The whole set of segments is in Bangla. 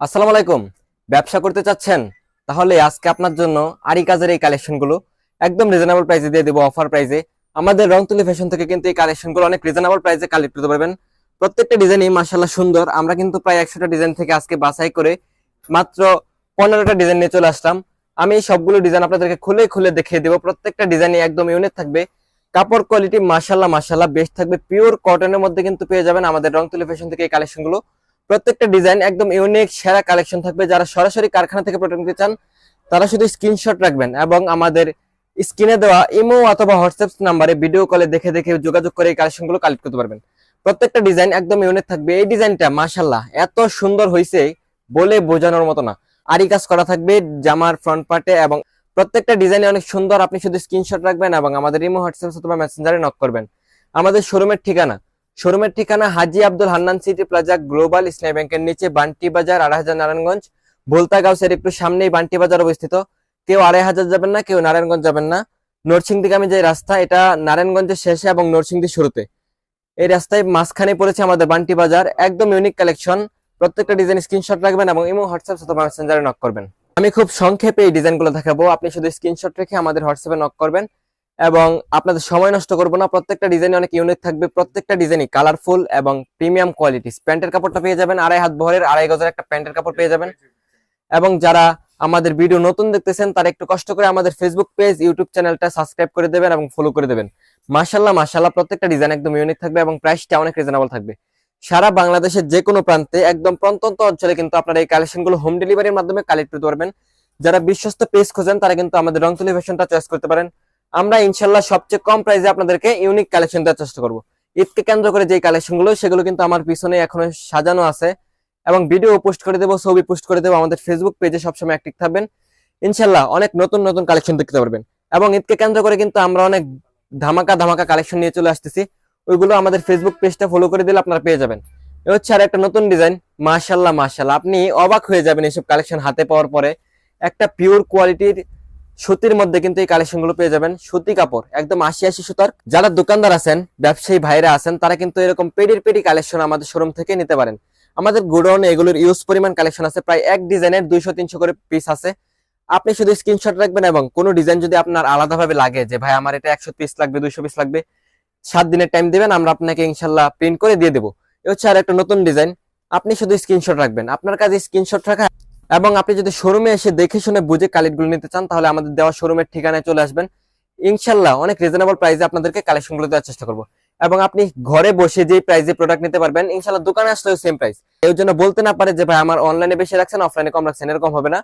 আসসালামু আলাইকুম। ব্যবসা করতে চাচ্ছেন? তাহলে আজকে আপনার জন্য আরি কাজের এই কালেকশনগুলো একদম রিজনেবল প্রাইসে দিয়ে দেবো অফার প্রাইসে আমাদের রংতুলি ফ্যাশন থেকে কিন্তু এই কালেকশনগুলো অনেক রিজনেবল প্রাইসে কালেক্ট করতে পারবেন। প্রত্যেকটা ডিজাইনই মার্শাল্লাহ সুন্দর। আমরা কিন্তু প্রায় একশোটা ডিজাইন থেকে আজকে বাছাই করে মাত্র পনেরোটা ডিজাইন নিয়ে চলে আসলাম। আমি সবগুলো ডিজাইন আপনাদেরকে খুলে খুলে দেখিয়ে দেবো। প্রত্যেকটা ডিজাইনই একদম ইউনিক থাকবে। কাপড় কোয়ালিটি মার্শাল্লাহ মার্শাল্লাহ বেস্ট থাকবে। পিওর কটনের মধ্যে কিন্তু পেয়ে যাবেন আমাদের রংতুলি ফ্যাশন থেকে এই কালেকশনগুলো। প্রত্যেকটা ডিজাইন একদম ইউনিক সেরা কালেকশন থাকবে। যারা সরাসরি কারখানা থেকে প্রোডাক্ট নিতে চান, তারা শুধু স্ক্রিনশট রাখবেন এবং আমাদের স্ক্রিনে দেওয়া ইমো অথবা হোয়াটসঅ্যাপ নাম্বারে ভিডিও কলে দেখে দেখে যোগাযোগ করে এই কালেকশনগুলো কালেক্ট করতে পারবেন। প্রত্যেকটা ডিজাইন একদম ইউনিক থাকবে। এই ডিজাইনটা মাশাল্লাহ এত সুন্দর হয়েছে বলে বোঝানোর মতো না। আরি কাজ করা থাকবে জামার ফ্রন্ট পার্টে এবং প্রত্যেকটা ডিজাইনে অনেক সুন্দর, আপনি শুধু স্ক্রিনশট রাখবেন এবং আমাদের ইমো হোয়াটসঅ্যাপ অথবা মেসেঞ্জারে নক করবেন। আমাদের শোরুমের ঠিকানা শোরুমের ঠিকানা Haji Abdul Hannan city plaza global Islami ব্যাংকের নিচে বান্টি বাজার আড়াই হাজার নারায়ণগঞ্জ ভোলতা গাউসের একটু সামনেই বান্টি বাজার অবস্থিত। কেউ আড়াই হাজার যাবেন না, কেউ নারায়ণগঞ্জ যাবেন না। নরসিংদীগামী যে রাস্তা, এটা নারায়ণগঞ্জের শেষে এবং নরসিংদী শুরুতে। এই রাস্তায় মাঝখানে পড়েছে আমাদের বান্টি বাজার, একদম ইউনিক কালেকশন প্রত্যেকটা ডিজাইন স্ক্রিনশট রাখবেন এবং ইমো, হোয়াটসঅ্যাপ অথবা মেসেঞ্জারে নক করবেন। আমি খুব সংক্ষেপে এই ডিজাইনগুলো দেখাবো। আপনি শুধু স্ক্রিনশট রেখে আমাদের হোয়াটসঅ্যাপে নক করবেন। এবং আপনাদের সময় নষ্ট করব না। প্রত্যেকটা ডিজাইন অনেক ইউনিক থাকবে। প্রত্যেকটা ডিজাইনই কালারফুল এবং প্রিমিয়াম কোয়ালিটি প্যান্টের কাপড়টা পেয়ে যাবেন আড়াই হাত ভরের আড়াই গজের একটা প্যান্টের কাপড় পেয়ে যাবেন। এবং যারা আমাদের ভিডিও নতুন দেখতেছেন, তারা একটু কষ্ট করে আমাদের ফেসবুক পেজ ইউটিউব চ্যানেলটা সাবস্ক্রাইব করে দেবেন এবং ফলো করে দেবেন। মাশাল্লাহ মাশাল্লাহ প্রত্যেকটা ডিজাইন একদম ইউনিক থাকবে এবং প্রাইসটা অনেক রিজনেবল থাকবে। সারা বাংলাদেশের যে কোনো প্রান্তে, একদম প্রত্যন্ত অঞ্চলে কিন্তু আপনারা এই কালেকশনগুলো হোম ডেলিভারির মাধ্যমে কালেক্ট করতে পারবেন। যারা বিশ্বস্ত পেজ খোঁজেন, তারা কিন্তু আমাদের রংতুলি ফ্যাশনটা চয়েস করতে পারেন। আমরা ইনশাল্লাহ সবচেয়ে কম প্রাইসে আপনাদেরকে ইউনিক কালেকশন দেওয়ার চেষ্টা করব। ঈদকে কেন্দ্র করে যে কালেকশনগুলো সেগুলো কিন্তু আমার পিছনে এখনও সাজানো আছে এবং ভিডিও পোস্ট করে দেবো, ছবি পোস্ট করে দেবো, আমাদের ফেসবুক পেজে সবসময় অ্যাক্টিভ থাকবেন। ইনশাল্লাহ অনেক নতুন নতুন কালেকশন দেখতে পারবেন। এবং ঈদকে কেন্দ্র করে কিন্তু আমরা অনেক ধামাকা ধামাকা কালেকশন নিয়ে চলে আসতেছি। ওইগুলো আমাদের ফেসবুক পেজটা ফলো করে দিলে আপনারা পেয়ে যাবেন। এ হচ্ছে আর একটা নতুন ডিজাইন মাশাল্লাহ মাশাল্লাহ আপনি অবাক হয়ে যাবেন এইসব কালেকশন হাতে পাওয়ার পরে। একটা পিওর কোয়ালিটির সুতির মধ্যে কিন্তু এই কালেকশনগুলো পেয়ে যাবেন। সুতি কাপড়, একদম আশি আশি সুতার। যারা দোকানদার আছেন, ব্যবসায়ী ভাইরা আছেন, তারা কিন্তু এরকম পেডির পেডি কালেকশন আমাদের শোরুম থেকে নিতে পারেন। আমাদের গোডাউনে এগুলোর ইউজ পরিমাণ কালেকশন আছে, প্রায় এক ডিজাইনের দুইশো, তিনশো করে পিস আছে। আপনি শুধু স্ক্রিনশট রাখবেন এবং কোনো ডিজাইন যদি আপনার আলাদাভাবে লাগে যে, ভাই, আমার এটা একশো পিস লাগবে, দুইশো পিস লাগবে, সাত দিনের টাইম দিবেন, আমরা আপনাকে ইনশাল্লাহ প্রিন্ট করে দিয়ে দেবো। এ হচ্ছে আর একটা নতুন ডিজাইন আপনি শুধু স্ক্রিনশট রাখবেন। আপনার কাছে স্ক্রিনশট রাখা এবং আপনি যদি শোরুমে এসে দেখে শুনে বুঝে কালেক্টগুলো নিতে চান, তাহলে আমাদের দেওয়া শোরুমের ঠিকানায় চলে আসবেন। ইনশাল্লাহ অনেক রিজনেবল প্রাইসে আপনাদেরকে কালেকশনগুলো দেওয়ার চেষ্টা করব। এবং আপনি ঘরে বসে যে প্রাইসে প্রোডাক্ট নিতে পারবেন, ইনশাল্লাহ দোকানে আসলেও সেম প্রাইস এর জন্য বলতে না পারে যে, ভাই, আমার অনলাইনে বেশি রাখছেন অফলাইনে কম রাখছেন, এরকম হবে না।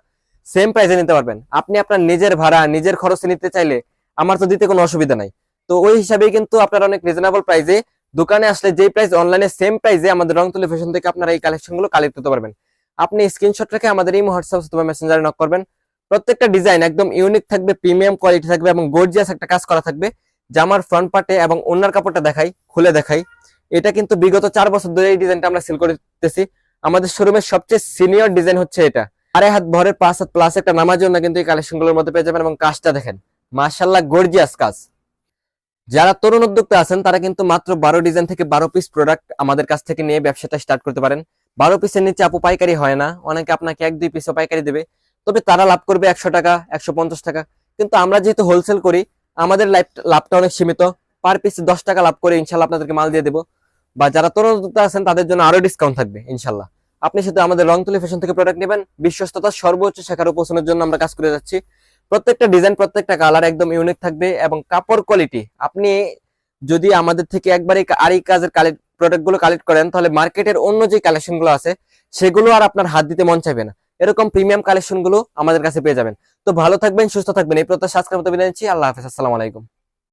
সেম প্রাইসে নিতে পারবেন। আপনি আপনার নিজের ভাড়া, নিজের খরচে নিতে চাইলে আমার তো দিতে কোনো অসুবিধা নাই। তো ওই হিসাবেই কিন্তু আপনারা অনেক রিজনেবল প্রাইসে দোকানে আসলে যে প্রাইস অনলাইনে সেম প্রাইসে আমাদের রংতুলি ফ্যাশন থেকে আপনারা এই কালেকশনগুলো কালেক্ট করতে পারবেন। আপনি স্ক্রিনশট রেখে আমাদের এই হোয়াটসঅ্যাপ অথবা মেসেঞ্জারে নক করবেন। প্রত্যেকটা ডিজাইন একদম ইউনিক থাকবে প্রিমিয়াম কোয়ালিটি থাকবে এবং গর্জিয়াস একটা কাজ করা থাকবে। জামার ফ্রন্ট পার্টে এবং অন্যার কাপড়টা দেখাই, খুলে দেখাই। এটা কিন্তু বিগত চার বছর ধরে এই ডিজাইনটা আমরা সেল করতেছি। আমাদের শোরুমের সবচেয়ে সিনিয়র ডিজাইন হচ্ছে এটা। আড়াই হাত ভরের পাঁচ হাত প্লাস একটা নামার জন্য কিন্তু এই কালেকশনগুলোর মধ্যে পেয়ে যাবেন এবং কাজটা দেখেন। মার্শাল্লাহ গর্জিয়াস কাজ। যারা তরুণ উদ্যোক্তা আছেন, তারা কিন্তু মাত্র বারো ডিজাইন থেকে বারো পিস প্রোডাক্ট আমাদের কাছ থেকে নিয়ে ব্যবসাটা স্টার্ট করতে পারেন। বারো পিসের নিচে আপু পাইকারি হয় না। অনেকে আপনাকে এক, দুই পিসও পাইকারি দেবে। তবে তারা লাভ করবে একশো টাকা, একশো পঞ্চাশ টাকা। কিন্তু আমরা যেহেতু হোলসেল করি, আমাদের লাভটা অনেক সীমিত। পার পিসে দশ টাকা লাভ করে ইনশাল্লাহ আপনাদেরকে মাল দিয়ে দেবো। বা যারা তরুণ আছেন, তাদের জন্য আরও ডিসকাউন্ট থাকবে, ইনশাল্লাহ। আপনি শুধু আমাদের রংতুলি ফ্যাশন থেকে প্রোডাক্ট নেবেন, বিশ্বস্ততা সর্বোচ্চ শেখার উপসনের জন্য আমরা কাজ করে যাচ্ছি। প্রত্যেকটা ডিজাইন প্রত্যেকটা কালার একদম ইউনিক থাকবে এবং কাপড় কোয়ালিটি আপনি যদি আমাদের থেকে একবার এই কাজের কালেক্ট প্রোডাক্টগুলো কালেক্ট করেন, তাহলে মার্কেটের অন্য যে কালেকশনগুলো আছে, সেগুলো আর আপনার হাত দিতে মন চাইবে না। এরকম প্রিমিয়াম কালেকশনগুলো আমাদের কাছে পেয়ে যাবেন। তো ভালো থাকবেন, সুস্থ থাকবেন। এই প্রত্যাশা আজকের মতো বিদায় নিচ্ছি। আল্লাহ হাফিজ। আসসালামু আলাইকুম।